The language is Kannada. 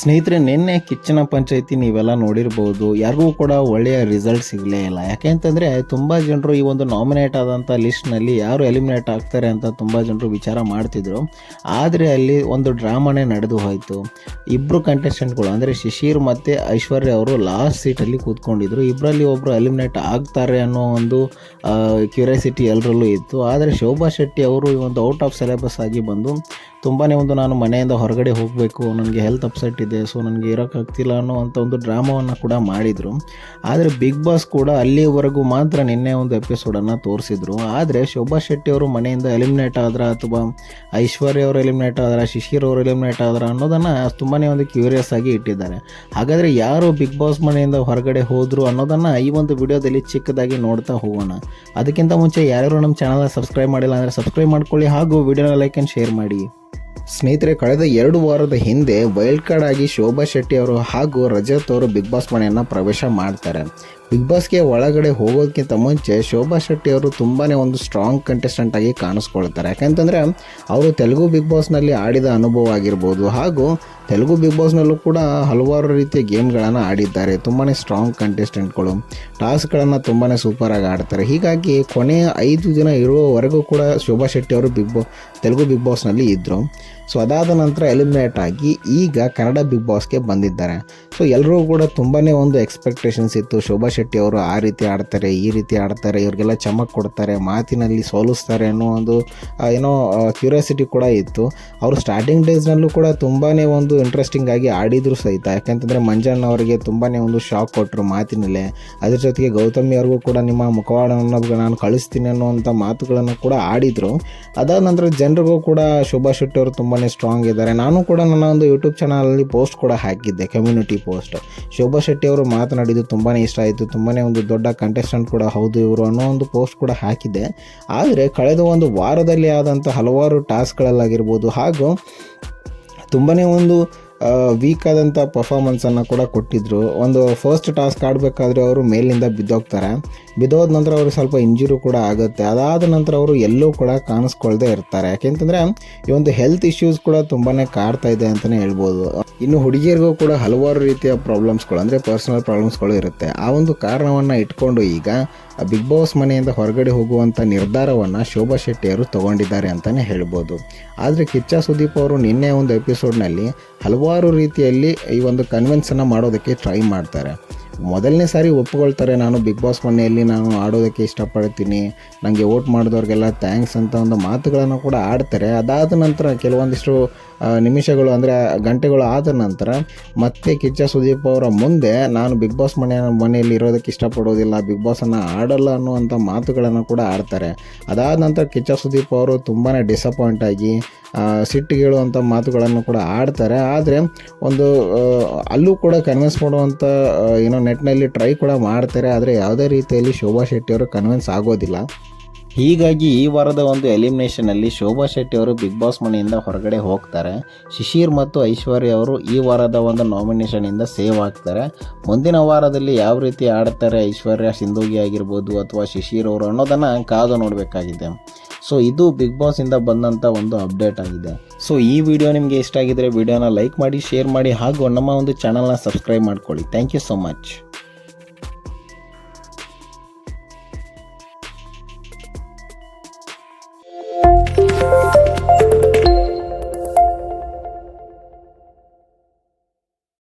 ಸ್ನೇಹಿತರೆ, ನಿನ್ನೆ ಕಿಚ್ಚನ ಪಂಚಾಯತಿ ನೀವೆಲ್ಲ ನೋಡಿರ್ಬೋದು. ಯಾರಿಗೂ ಕೂಡ ಒಳ್ಳೆಯ ರಿಸಲ್ಟ್ ಸಿಗಲೇ ಇಲ್ಲ. ಯಾಕೆಂತಂದರೆ ತುಂಬ ಜನರು ಈ ಒಂದು ನಾಮಿನೇಟ್ ಆದಂಥ ಲಿಸ್ಟ್ನಲ್ಲಿ ಯಾರು ಎಲಿಮಿನೇಟ್ ಆಗ್ತಾರೆ ಅಂತ ತುಂಬ ಜನರು ವಿಚಾರ ಮಾಡ್ತಿದ್ರು. ಆದರೆ ಅಲ್ಲಿ ಒಂದು ಡ್ರಾಮಾನೇ ನಡೆದು ಹೋಯಿತು. ಇಬ್ಬರು ಕಂಟೆಸ್ಟೆಂಟ್ಗಳು ಅಂದರೆ ಶಿಶಿರ್ ಮತ್ತು ಐಶ್ವರ್ಯ ಅವರು ಲಾಸ್ಟ್ ಸೀಟಲ್ಲಿ ಕೂತ್ಕೊಂಡಿದ್ರು. ಇಬ್ಬರಲ್ಲಿ ಒಬ್ಬರು ಎಲಿಮಿನೇಟ್ ಆಗ್ತಾರೆ ಅನ್ನೋ ಒಂದು ಕ್ಯೂರಿಯಾಸಿಟಿ ಎಲ್ಲರಲ್ಲೂ ಇತ್ತು. ಆದರೆ ಶೋಭಾ ಶೆಟ್ಟಿ ಅವರು ಈ ಒಂದು ಔಟ್ ಆಫ್ ಸಿಲೆಬಸ್ ಆಗಿ ಬಂದು ತುಂಬಾ ಒಂದು ನಾನು ಮನೆಯಿಂದ ಹೊರಗಡೆ ಹೋಗಬೇಕು, ನನಗೆ ಹೆಲ್ತ್ ಅಪ್ಸೆಟ್ ಇದೆ ಸೊ ನನಗೆ ಇರೋಕ್ಕಾಗ್ತಿಲ್ಲ ಅನ್ನೋವಂಥ ಒಂದು ಡ್ರಾಮಾವನ್ನು ಕೂಡ ಮಾಡಿದರು. ಆದರೆ ಬಿಗ್ ಬಾಸ್ ಕೂಡ ಅಲ್ಲಿವರೆಗೂ ಮಾತ್ರ ನಿನ್ನೆ ಒಂದು ಎಪಿಸೋಡನ್ನು ತೋರಿಸಿದ್ರು. ಆದರೆ ಶೋಭಾ ಶೆಟ್ಟಿ ಅವರು ಮನೆಯಿಂದ ಎಲಿಮಿನೇಟ್ ಆದ್ರ ಅಥವಾ ಐಶ್ವರ್ಯ ಅವರು ಎಲಿಮಿನೇಟ್ ಆದ್ರ, ಶಿಶಿರ್ ಅವರು ಎಲಿಮಿನೇಟ್ ಆದ್ರ ಅನ್ನೋದನ್ನು ತುಂಬಾ ಒಂದು ಕ್ಯೂರಿಯಸ್ ಆಗಿ ಇಟ್ಟಿದ್ದಾರೆ. ಹಾಗಾದರೆ ಯಾರು ಬಿಗ್ ಬಾಸ್ ಮನೆಯಿಂದ ಹೊರಗಡೆ ಹೋದರು ಅನ್ನೋದನ್ನು ಈ ಒಂದು ವಿಡಿಯೋದಲ್ಲಿ ಚಿಕ್ಕದಾಗಿ ನೋಡ್ತಾ ಹೋಗೋಣ. ಅದಕ್ಕಿಂತ ಮುಂಚೆ ಯಾರ್ಯಾರು ನಮ್ಮ ಚಾನಲ್ನ ಸಬ್ಸ್ಕ್ರೈಬ್ ಮಾಡಿಲ್ಲ ಅಂದರೆ ಸಬ್ಸ್ಕ್ರೈಬ್ ಮಾಡ್ಕೊಳ್ಳಿ ಹಾಗೂ ವಿಡಿಯೋನ ಲೈಕ್ ಆ್ಯಂಡ್ ಶೇರ್ ಮಾಡಿ. ಸ್ನೇಹಿತರೆ, ಕಳೆದ ಎರಡು ವಾರದ ಹಿಂದೆ ವೈಲ್ಡ್ ಕಾರ್ಡ್ ಆಗಿ ಶೋಭಾ ಶೆಟ್ಟಿ ಅವರು ಹಾಗೂ ರಜತ್ ಅವರು ಬಿಗ್ ಬಾಸ್ ಮನೆಯನ್ನು ಪ್ರವೇಶ ಮಾಡ್ತಾರೆ. ಬಿಗ್ ಬಾಸ್ಗೆ ಒಳಗಡೆ ಹೋಗೋದಕ್ಕಿಂತ ಮುಂಚೆ ಶೋಭಾ ಶೆಟ್ಟಿ ಅವರು ತುಂಬಾ ಒಂದು ಸ್ಟ್ರಾಂಗ್ ಕಂಟೆಸ್ಟೆಂಟ್ ಆಗಿ ಕಾಣಿಸ್ಕೊಳ್ತಾರೆ. ಯಾಕಂತಂದರೆ ಅವರು ತೆಲುಗು ಬಿಗ್ ಬಾಸ್ನಲ್ಲಿ ಆಡಿದ ಅನುಭವ ಆಗಿರ್ಬೋದು, ಹಾಗೂ ತೆಲುಗು ಬಿಗ್ ಬಾಸ್ನಲ್ಲೂ ಕೂಡ ಹಲವಾರು ರೀತಿಯ ಗೇಮ್ಗಳನ್ನು ಆಡಿದ್ದಾರೆ. ತುಂಬಾ ಸ್ಟ್ರಾಂಗ್ ಕಂಟೆಸ್ಟೆಂಟ್ಗಳು ಟಾಸ್ಕ್ಗಳನ್ನು ತುಂಬಾ ಸೂಪರಾಗಿ ಆಡ್ತಾರೆ. ಹೀಗಾಗಿ ಕೊನೆಯ ಐದು ದಿನ ಇರುವವರೆಗೂ ಕೂಡ ಶೋಭಾ ಶೆಟ್ಟಿ ಅವರು ಬಿಗ್ ಬಾ ತೆಲುಗು ಬಿಗ್ ಬಾಸ್ನಲ್ಲಿ ಇದ್ದರು ಸೊ ಅದಾದ ನಂತರ ಎಲಿಮಿನೇಟ್ ಆಗಿ ಈಗ ಕನ್ನಡ ಬಿಗ್ ಬಾಸ್ಗೆ ಬಂದಿದ್ದಾರೆ. ಸೊ ಎಲ್ಲರೂ ಕೂಡ ತುಂಬಾ ಒಂದು ಎಕ್ಸ್ಪೆಕ್ಟೇಷನ್ಸ್ ಇತ್ತು. ಶೋಭಾ ಅವರು ಆ ರೀತಿ ಆಡ್ತಾರೆ, ಈ ರೀತಿ ಆಡ್ತಾರೆ, ಇವ್ರಿಗೆಲ್ಲ ಚಮಕ್ ಕೊಡ್ತಾರೆ, ಮಾತಿನಲ್ಲಿ ಸೋಲಿಸ್ತಾರೆ ಅನ್ನೋ ಒಂದು ಏನೋ ಕ್ಯೂರಿಯಾಸಿಟಿ ಕೂಡ ಇತ್ತು. ಅವರು ಸ್ಟಾರ್ಟಿಂಗ್ ಡೇಸ್ನಲ್ಲೂ ಕೂಡ ತುಂಬಾ ಒಂದು ಇಂಟ್ರೆಸ್ಟಿಂಗ್ ಆಗಿ ಆಡಿದ್ರು ಸಹಿತ. ಯಾಕಂತಂದರೆ ಮಂಜಣ್ಣ ಅವರಿಗೆ ತುಂಬಾ ಒಂದು ಶಾಕ್ ಕೊಟ್ಟರು ಮಾತಿನಲ್ಲೇ. ಅದ್ರ ಜೊತೆಗೆ ಗೌತಮಿ ಅವ್ರಿಗೂ ಕೂಡ ನಿಮ್ಮ ಮುಖವಾಡವನ್ನು ನಾನು ಕಳಿಸ್ತೀನಿ ಅನ್ನೋವಂಥ ಮಾತುಗಳನ್ನು ಕೂಡ ಆಡಿದರು. ಅದಾದ ನಂತರ ಜನರಿಗೂ ಕೂಡ ಶೋಭಾ ಶೆಟ್ಟಿ ಅವರು ತುಂಬಾ ಸ್ಟ್ರಾಂಗ್ ಇದ್ದಾರೆ. ನಾನು ಕೂಡ ನನ್ನ ಒಂದು ಯೂಟ್ಯೂಬ್ ಚಾನಲಲ್ಲಿ ಪೋಸ್ಟ್ ಕೂಡ ಹಾಕಿದ್ದೆ ಕಮ್ಯುನಿಟಿ ಪೋಸ್ಟ್ ಶೋಭಾ ಶೆಟ್ಟಿ ಅವರು ಮಾತನಾಡಿದ್ದು ತುಂಬಾ ಇಷ್ಟ ಆಯಿತು. ತುಂಬಾ ಒಂದು ದೊಡ್ಡ ಕಂಟೆಸ್ಟೆಂಟ್ ಕೂಡ ಹೌದು ಇವರು ಅನ್ನೋ ಒಂದು ಪೋಸ್ಟ್ ಕೂಡ ಹಾಕಿದೆ. ಆದರೆ ಕಳೆದ ಒಂದು ವಾರದಲ್ಲಿ ಆದಂಥ ಹಲವಾರು ಟಾಸ್ಕ್ಗಳಲ್ಲಾಗಿರ್ಬೋದು ಹಾಗೂ ತುಂಬನೇ ಒಂದು ವೀಕ್ ಆದಂಥ ಪರ್ಫಾಮೆನ್ಸನ್ನು ಕೂಡ ಕೊಟ್ಟಿದ್ದರು ಒಂದು ಫಸ್ಟ್ ಟಾಸ್ಕ್ ಆಡಬೇಕಾದ್ರೆ ಅವರು ಮೇಲಿಂದ ಬಿದ್ದೋಗ್ತಾರೆ. ಬಿದ್ದೋದ ನಂತರ ಅವ್ರಿಗೆ ಸ್ವಲ್ಪ ಇಂಜುರಿ ಕೂಡ ಆಗುತ್ತೆ. ಅದಾದ ನಂತರ ಅವರು ಎಲ್ಲೂ ಕೂಡ ಕಾಣಿಸ್ಕೊಳ್ದೇ ಇರ್ತಾರೆ. ಯಾಕೆಂತಂದರೆ, ಈ ಒಂದು ಹೆಲ್ತ್ ಇಶ್ಯೂಸ್ ಕೂಡ ತುಂಬಾ ಕಾಡ್ತಾ ಇದೆ ಅಂತಲೇ ಹೇಳ್ಬೋದು. ಇನ್ನು ಹುಡುಗಿಯರಿಗೂ ಕೂಡ ಹಲವಾರು ರೀತಿಯ ಪ್ರಾಬ್ಲಮ್ಸ್ಗಳು ಅಂದರೆ ಪರ್ಸನಲ್ ಪ್ರಾಬ್ಲಮ್ಸ್ಗಳು ಇರುತ್ತೆ. ಆ ಒಂದು ಕಾರಣವನ್ನು ಇಟ್ಕೊಂಡು ಈಗ ಬಿಗ್ ಬಾಸ್ ಮನೆಯಿಂದ ಹೊರಗಡೆ ಹೋಗುವಂಥ ನಿರ್ಧಾರವನ್ನು ಶೋಭಾ ಶೆಟ್ಟಿಯವರು ತಗೊಂಡಿದ್ದಾರೆ ಅಂತಲೇ ಹೇಳ್ಬೋದು. ಆದರೆ ಕಿಚ್ಚ ಸುದೀಪ್ ಅವರು ನಿನ್ನೆ ಒಂದು ಎಪಿಸೋಡ್ನಲ್ಲಿ ಹಲವಾರು ರೀತಿಯಲ್ಲಿ ಈ ಒಂದು ಕನ್ವೆನ್ಸನ್ನು ಮಾಡೋದಕ್ಕೆ ಟ್ರೈ ಮಾಡ್ತಾರೆ. ಮೊದಲನೇ ಸಾರಿ ಒಪ್ಕೊಳ್ತಾರೆ ನಾನು ಬಿಗ್ ಬಾಸ್ ಮನೆಯಲ್ಲಿ ನಾನು ಆಡೋದಕ್ಕೆ ಇಷ್ಟಪಡ್ತೀನಿ. ನನಗೆ ವೋಟ್ ಮಾಡಿದವ್ರಿಗೆಲ್ಲ ಥ್ಯಾಂಕ್ಸ್ ಅಂತ ಒಂದು ಮಾತುಗಳನ್ನು ಕೂಡ ಆಡ್ತಾರೆ. ಅದಾದ ನಂತರ ಕೆಲವೊಂದಿಷ್ಟು ನಿಮಿಷಗಳು ಅಂದರೆ ಗಂಟೆಗಳು ಆದ ನಂತರ ಮತ್ತೆ ಕಿಚ್ಚ ಸುದೀಪ್ ಅವರ ಮುಂದೆ ನಾನು ಬಿಗ್ ಬಾಸ್ ಮನೆಯ ಮನೆಯಲ್ಲಿ ಇರೋದಕ್ಕೆ ಇಷ್ಟಪಡೋದಿಲ್ಲ ಬಿಗ್ ಬಾಸನ್ನು ಆಡಲ್ಲ ಅನ್ನುವಂಥ ಮಾತುಗಳನ್ನು ಕೂಡ ಆಡ್ತಾರೆ. ಅದಾದ ನಂತರ ಕಿಚ್ಚ ಸುದೀಪ್ ಅವರು ತುಂಬಾ ಡಿಸಪಾಯಿಂಟ್ ಆಗಿ ಸಿಟ್ಟಿಗೇಳುವಂಥ ಮಾತುಗಳನ್ನು ಕೂಡ ಆಡ್ತಾರೆ. ಆದರೆ ಒಂದು ಅಲ್ಲೂ ಕೂಡ ಕನ್ವಿನ್ಸ್ ಮಾಡುವಂಥ ಏನೋ ನೆಟ್ನಲ್ಲಿ ಟ್ರೈ ಕೂಡ ಮಾಡ್ತಾರೆ ಆದರೆ ಯಾವುದೇ ರೀತಿಯಲ್ಲಿ ಶೋಭಾ ಶೆಟ್ಟಿ ಅವರು ಕನ್ವಿನ್ಸ್ ಆಗೋದಿಲ್ಲ. ಹೀಗಾಗಿ ಈ ವಾರದ ಒಂದು ಎಲಿಮಿನೇಷನಲ್ಲಿ ಶೋಭಾ ಶೆಟ್ಟಿ ಅವರು ಬಿಗ್ ಬಾಸ್ ಮನೆಯಿಂದ ಹೊರಗಡೆ ಹೋಗ್ತಾರೆ. ಶಿಶಿರ್ ಮತ್ತು ಐಶ್ವರ್ಯ ಅವರು ಈ ವಾರದ ಒಂದು ನಾಮಿನೇಷನಿಂದ ಸೇವ್ ಆಗ್ತಾರೆ. ಮುಂದಿನ ವಾರದಲ್ಲಿ ಯಾವ ರೀತಿ ಆಡ್ತಾರೆ ಐಶ್ವರ್ಯ, ಸಿಂಧೋಗಿ ಆಗಿರ್ಬೋದು ಅಥವಾ ಶಿಶಿರ್ ಅವರು ಅನ್ನೋದನ್ನು ಕಾದು ನೋಡಬೇಕಾಗಿದೆ. ಸೊ ಇದು ಬಿಗ್ ಬಾಸಿಂದ ಬಂದಂಥ ಒಂದು ಅಪ್ಡೇಟ್ ಆಗಿದೆ. ಸೊ ಈ ವಿಡಿಯೋ ನಿಮಗೆ ಇಷ್ಟ ಆಗಿದ್ರೆ ವಿಡಿಯೋನ ಲೈಕ್ ಮಾಡಿ ಶೇರ್ ಮಾಡಿ ಹಾಗೂ ನಮ್ಮ ಒಂದು ಚಾನಲ್ನ ಸಬ್ಸ್ಕ್ರೈಬ್ ಮಾಡ್ಕೊಳ್ಳಿ. Thank you so much